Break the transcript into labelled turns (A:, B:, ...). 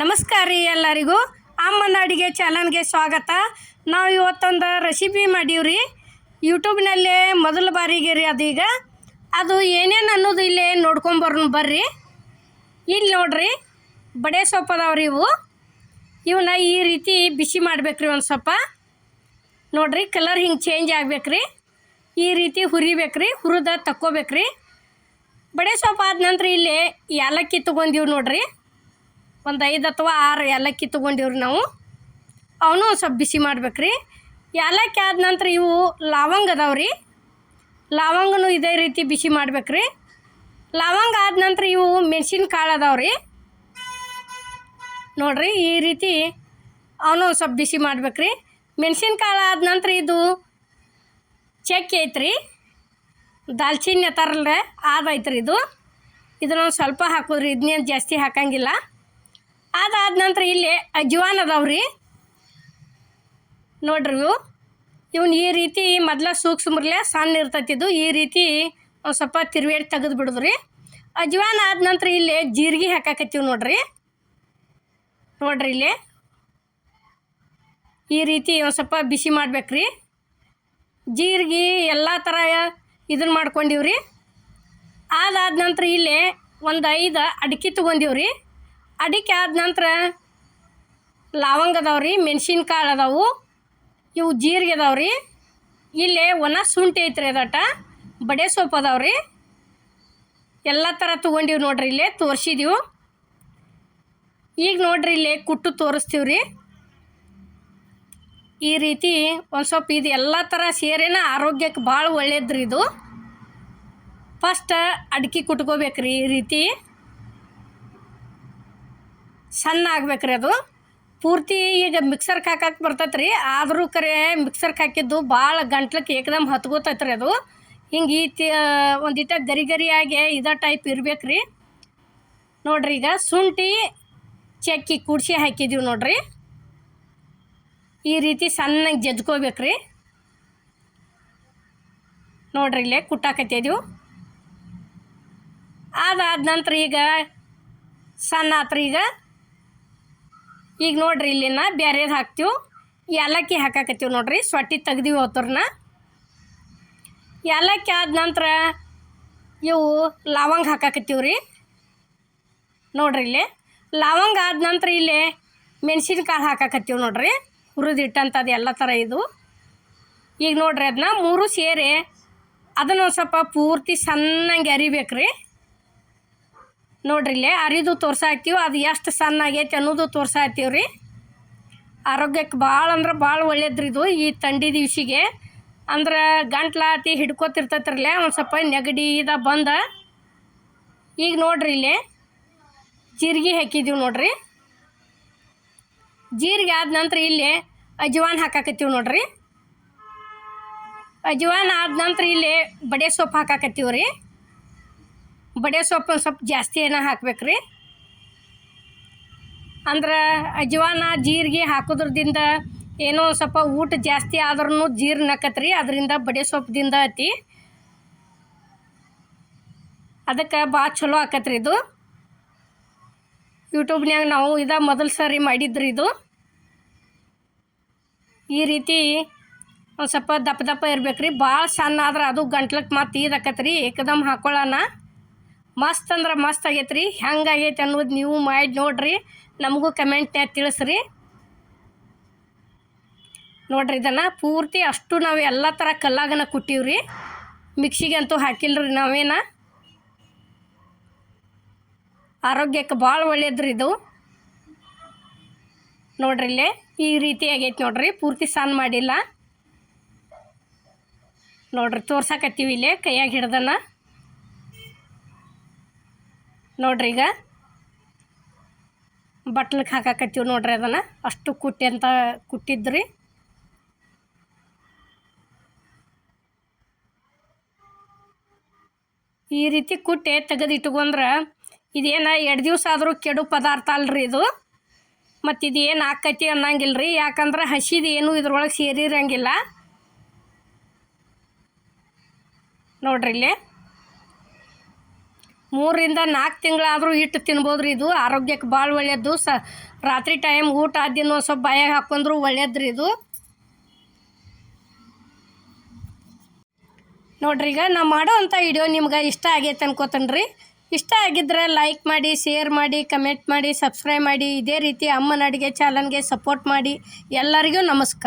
A: ನಮಸ್ಕಾರ ರೀ ಎಲ್ಲರಿಗೂ. ಅಮ್ಮನ ಅಡುಗೆ ಚಾನಲ್ಗೆ ಸ್ವಾಗತ. ನಾವು ಇವತ್ತೊಂದು ರೆಸಿಪಿ ಮಾಡೀವ್ರಿ. ಯೂಟ್ಯೂಬ್ನಲ್ಲೇ ಮೊದಲ ಬಾರಿಗೆ ರೀ ಅದೀಗ. ಅದು ಏನೇನು ಅನ್ನೋದು ಇಲ್ಲೇ ನೋಡ್ಕೊಂಬರ್ ಬರ್ರಿ. ಇಲ್ಲಿ ನೋಡ್ರಿ, ಬಡೆ ಸೊಪ್ಪು ಅದಾವ್ರಿ ಇವು. ಇವನ್ನ ಈ ರೀತಿ ಬಿಸಿ ಮಾಡ್ಬೇಕ್ರಿ ಒಂದು ಸ್ವಲ್ಪ ನೋಡ್ರಿ ಕಲರ್ ಹಿಂಗೆ ಚೇಂಜ್ ಆಗ್ಬೇಕ್ರಿ. ಈ ರೀತಿ ಹುರಿಬೇಕ್ರಿ, ಹುರಿದ ತಕ್ಕೋಬೇಕ್ರಿ. ಬಡೆ ಸೊಪ್ಪು ಆದ ನಂತರ ಇಲ್ಲಿ ಏಲಕ್ಕಿ ತೊಗೊಂದೀವಿ ನೋಡ್ರಿ. ಒಂದು ಐದು ಅಥವಾ ಆರು ಏಲಕ್ಕಿ ತೊಗೊಂಡಿವ್ರಿ ನಾವು. ಅವನು ಸ್ವಲ್ಪ ಬಿಸಿ ಮಾಡ್ಬೇಕ್ರಿ. ಏಲಕ್ಕಿ ಆದ ನಂತರ ಇವು ಲವಂಗ ಅದಾವ್ರಿ. ಲವಂಗನು ಇದೇ ರೀತಿ ಬಿಸಿ ಮಾಡ್ಬೇಕ್ರಿ. ಲವಂಗ ಆದ ನಂತರ ಇವು ಮೆಣಸಿನ ಕಾಳು ಅದಾವ್ರಿ. ನೋಡ್ರಿ ಈ ರೀತಿ ಅವನು ಸ್ವಲ್ಪ ಬಿಸಿ ಮಾಡ್ಬೇಕ್ರಿ. ರೀ ಕಾಳು ಆದ ನಂತರ ಇದು ಚಕ್ಕೆ ಐತ್ರಿ. ದಾಲ್ಚಿನ್ನಿ ಅತ್ತಾರಲ್ಲ ಆದೈತ್ರಿ ಇದು. ಇದನ್ನೊಂದು ಸ್ವಲ್ಪ ಹಾಕೋದ್ರಿ ಇದನ್ನೇನು ಜಾಸ್ತಿ ಹಾಕಂಗಿಲ್ಲ. ಅದಾದ ನಂತರ ಇಲ್ಲಿ ಅಜ್ವಾನ್ ಅದಾವ್ರಿ. ನೋಡ್ರಿ ಇವು. ಇವನು ಈ ರೀತಿ ಮೊದಲ ಸೂಕ್ಷ್ಮರ್ಲೆ ಸಣ್ಣ ಇರ್ತೈತಿದ್ದು. ಈ ರೀತಿ ಒಂದು ಸ್ವಲ್ಪ ತಿರುವೇಡಿ ತೆಗೆದು ಬಿಡುದ್ರಿ. ಅಜ್ವಾನ್ ಆದ ನಂತರ ಇಲ್ಲಿ ಜೀರಿಗೆ ಹಾಕಾಕತ್ತೀವಿ ನೋಡ್ರಿ. ನೋಡ್ರಿ ಇಲ್ಲಿ. ಈ ರೀತಿ ಒಂದು ಸ್ವಲ್ಪ ಬಿಸಿ ಮಾಡ್ಬೇಕ್ರಿ. ಜೀರಿಗೆ ಎಲ್ಲ ಥರ ಇದನ್ನ ಮಾಡ್ಕೊಂಡಿವ್ರಿ. ಅದಾದ ನಂತರ ಇಲ್ಲಿ ಒಂದು ಐದು ಅಡಿಕೆ ತೊಗೊಂಡಿವ್ರಿ. ಅಡಿಕೆ ಆದ ನಂತರ ಲವಂಗ ಅದಾವ್ರಿ ಮೆಣಸಿನ್ಕಾಳು ಅದಾವು, ಇವು ಜೀರಿಗೆ ಅದಾವ್ರಿ ಇಲ್ಲಿ ಒಣ ಶುಂಠಿ ಐತ್ರಿ ಅದಟ, ಬಡೆ ಸೊಪ್ಪು ಅದಾವ್ರಿ ಎಲ್ಲ ಥರ ತೊಗೊಂಡಿವಿ ನೋಡ್ರಿ ಇಲ್ಲಿ, ತೋರಿಸಿದೀವಿ. ಈಗ ನೋಡ್ರಿ ಇಲ್ಲಿ ಕುಟ್ಟು ತೋರಿಸ್ತೀವ್ರಿ ಈ ರೀತಿ ಒಂದು ಸ್ವಲ್ಪ ಇದು ಎಲ್ಲ ಥರ ಸೇರಿನ ಆರೋಗ್ಯಕ್ಕೆ ಭಾಳ ಒಳ್ಳೇದ್ರಿ ಇದು. ಫಸ್ಟ್ ಅಡ್ಕೆ ಕುಟ್ಕೋಬೇಕ್ರಿ ಈ ರೀತಿ. ಸಣ್ಣ ಆಗ್ಬೇಕ್ರಿ ಅದು. ಪೂರ್ತಿ ಈಗ ಮಿಕ್ಸರ್ಗೆ ಹಾಕಕ್ಕೆ ಬರ್ತೈತೆ ರೀ ಆದರೂ ಕರೆ ಮಿಕ್ಸರ್ಗೆ ಹಾಕಿದ್ದು ಭಾಳ ಗಂಟ್ಲಕ್ಕೆ ಏಕದಮ್ ಹತ್ಕೋತೈತೆ ರೀ ಅದು. ಹಿಂಗೆ ಈ ತಿ ಒಂದಿಟ ಗರಿ ಗರಿಯಾಗಿ ಇದ ಟೈಪ್ ಇರ್ಬೇಕು ರೀ ನೋಡ್ರಿ ಈಗ ಶುಂಠಿ, ಚಕ್ಕಿ, ಕುಡ್ಸಿ ಹಾಕಿದ್ದೀವಿ ನೋಡ್ರಿ. ಈ ರೀತಿ ಸಣ್ಣಗೆ ಜಜ್ಕೋಬೇಕು ರೀ ನೋಡ್ರಿ ಇಲ್ಲೇ ಕುಟ್ಟಾಕತ್ತಿದ್ದೀವಿ ಅದಾದ ನಂತರ ಈಗ ಸಣ್ಣ ಆತ್ರಿ ಈಗ. ಈಗ ನೋಡ್ರಿ ಇಲ್ಲಿನ ಬೇರೆದು ಹಾಕ್ತೀವಿ. ಏಲಕ್ಕಿ ಹಾಕಾಕತ್ತೀವಿ ನೋಡ್ರಿ ಸೊಟ್ಟಿ ತೆಗ್ದೀವಿ ಅವತ್ತರ್ನ. ಏಲಕ್ಕಿ ಆದ ನಂತರ ಇವು ಲವಂಗ ಹಾಕಾಕತ್ತೀವಿ ರೀ. ನೋಡ್ರಿ ಇಲ್ಲಿ, ಲವಂಗ ಆದ ನಂತರ ಇಲ್ಲಿ ಮೆಣಸಿನ್ಕಾಳು ಹಾಕಾಕತ್ತೀವಿ ನೋಡ್ರಿ. ಹುರಿದಿಟ್ಟಂಥದ್ದು ಎಲ್ಲ ಥರ ಇದು. ಈಗ ನೋಡ್ರಿ ಅದನ್ನ ಮೂರು ಸೇರಿ ಅದನ್ನು ಸ್ವಲ್ಪ ಪೂರ್ತಿ ಸಣ್ಣಂಗೆ ಅರಿಬೇಕು ನೋಡ್ರಿ ಇಲ್ಲಿ ಅರಿದು ತೋರ್ಸಾಕ್ತೀವಿ ಅದು ಎಷ್ಟು ಸಣ್ಣ ಆಗೈತಿ ಅನ್ನೋದು ತೋರ್ಸಾಕ್ತೀವಿ ರೀ. ಆರೋಗ್ಯಕ್ಕೆ ಭಾಳ ಅಂದ್ರೆ ಭಾಳ ಒಳ್ಳೇದ್ರಿ ಇದು ಈ ಥಂಡಿ ದಿವ್ಸಿಗೆ. ಅಂದ್ರೆ ಗಂಟ್ಲಾತಿ ಹಿಡ್ಕೋತಿರ್ತೈತ್ರಲ್ಲೇ ಒಂದು ಸ್ವಲ್ಪ ನೆಗಡಿ ಇದ ಬಂದ. ಈಗ ನೋಡ್ರಿ ಇಲ್ಲಿ ಜೀರಿಗೆ ಹಾಕಿದ್ದೀವಿ ನೋಡ್ರಿ. ಜೀರಿಗೆ ಆದ ನಂತರ ಇಲ್ಲಿ ಅಜ್ವಾನ್ ಹಾಕಾಕತ್ತೀವಿ ನೋಡ್ರಿ. ಅಜ್ವಾನ್ ಆದ ನಂತರ ಇಲ್ಲಿ ಬಡೆ ಸೊಪ್ಪು ಹಾಕಾಕತ್ತೀವಿ ರೀ. ಬಡೆ ಸೊಪ್ಪು ಸ್ವಲ್ಪ ಜಾಸ್ತಿ ಏನೋ ಹಾಕ್ಬೇಕ್ರಿ. ಅಂದ್ರೆ ಅಜ್ವಾನ, ಜೀರಿಗೆ ಹಾಕೋದ್ರದಿಂದ ಏನೋ ಸ್ವಲ್ಪ ಊಟ ಜಾಸ್ತಿ ಆದ್ರೂ ಜೀರ್ಣ ರೀ ಅದರಿಂದ ಬಡೆ ಸೊಪ್ಪದಿಂದ ಐತಿ ಅದಕ್ಕೆ ಭಾಳ ಚಲೋ ಆಕತ್ರಿ ಇದು. ಯೂಟ್ಯೂಬ್ನಾಗ ನಾವು ಇದ ಮೊದಲು ಸಾರಿ ಮಾಡಿದ್ರಿ ಇದು. ಈ ರೀತಿ ಒಂದು ಸ್ವಲ್ಪ ದಪ್ಪ ದಪ್ಪ ಇರ್ಬೇಕ್ರಿ ಭಾಳ ಸಣ್ಣ ಆದ್ರೆ ಅದು ಗಂಟ್ಲಕ್ಕೆ ಮತ್ತೆ ಇದಾಕತ್ರಿ ಏಕದಮ್ ಹಾಕೊಳ್ಳೋಣ. ಮಸ್ತ್ ಅಂದ್ರೆ ಮಸ್ತ್ ಆಗೈತೆ ರೀ ಹೆಂಗೆ ಆಗೈತೆ ಅನ್ನೋದು ನೀವು ಮಾಡಿ ನೋಡ್ರಿ. ನಮಗೂ ಕಮೆಂಟ್ನ್ಯಾಗ ತಿಳಿಸ್ರಿ. ನೋಡ್ರಿ ಇದನ್ನು ಪೂರ್ತಿ ಅಷ್ಟು ನಾವು ಎಲ್ಲ ಥರ ಕಲ್ಲಾಗನ ಕುಟ್ಟೀವ್ರಿ. ಮಿಕ್ಸಿಗೆ ಅಂತೂ ಹಾಕಿಲ್ರಿ ನಾವೇನ. ಆರೋಗ್ಯಕ್ಕೆ ಭಾಳ ಒಳ್ಳೇದ್ರಿ ಇದು. ನೋಡ್ರಿ ಇಲ್ಲೇ ಈ ರೀತಿ ಆಗೈತೆ ನೋಡ್ರಿ. ಪೂರ್ತಿ ಸಣ್ಣ ಮಾಡಿಲ್ಲ. ನೋಡ್ರಿ ತೋರ್ಸಾಕತ್ತೀವಿ ಇಲ್ಲೇ ಕೈಯಾಗ ಹಿಡ್ದನ. ನೋಡ್ರಿ ಈಗ. ಬಟ್ಲಕ್ಕೆ ಹಾಕಾಕತ್ತೀವಿ ನೋಡ್ರಿ ಅದನ್ನು. ಅಷ್ಟು ಕುಟ್ಟಿ ಅಂತ ಕುಟ್ಟಿದ್ರಿ. ಈ ರೀತಿ ಕುಟ್ಟಿ ತೆಗೆದಿಟ್ಕೊಂಡ್ರೆ ಇದೇನು ಎರಡು ದಿವಸ ಆದರೂ ಕೆಡು ಪದಾರ್ಥ ಅಲ್ರಿ ಇದು. ಮತ್ತು ಇದು ಏನು ಅನ್ನಂಗಿಲ್ಲ ರೀ ಯಾಕಂದ್ರೆ ಹಸಿದು ಏನು ಇದ್ರೊಳಗೆ ಸೇರಿರಂಗಿಲ್ಲ. ನೋಡ್ರಿ ಇಲ್ಲಿ. ಮೂರರಿಂದ ನಾಲ್ಕು ತಿಂಗಳಾದರೂ ಹಿಟ್ಟು ತಿನ್ಬೋದು ರೀ ಇದು. ಆರೋಗ್ಯಕ್ಕೆ ಭಾಳ ಒಳ್ಳೆಯದು ಸ, ರಾತ್ರಿ ಟೈಮ್ ಊಟ ಆದಿನ ಸ್ವಲ್ಪ ಬಾಯಾಗ ಹಾಕೊಂಡ್ರು ಒಳ್ಳೇದು ರೀ ಇದು. ನೋಡ್ರಿ ಈಗ ನಾ ಮಾಡೋ ಅಂಥ ವಿಡಿಯೋ ನಿಮ್ಗೆ ಇಷ್ಟ ಆಗೈತೆ ಅನ್ಕೋತನ್ರಿ. ಇಷ್ಟ ಆಗಿದ್ರೆ ಲೈಕ್ ಮಾಡಿ ಶೇರ್ ಮಾಡಿ ಕಮೆಂಟ್ ಮಾಡಿ ಸಬ್ಸ್ಕ್ರೈಬ್ ಮಾಡಿ. ಇದೇ ರೀತಿ ಅಮ್ಮನ ಅಡುಗೆ ಚಾನಲ್ಗೆ ಸಪೋರ್ಟ್ ಮಾಡಿ. ಎಲ್ಲರಿಗೂ ನಮಸ್ಕಾರ.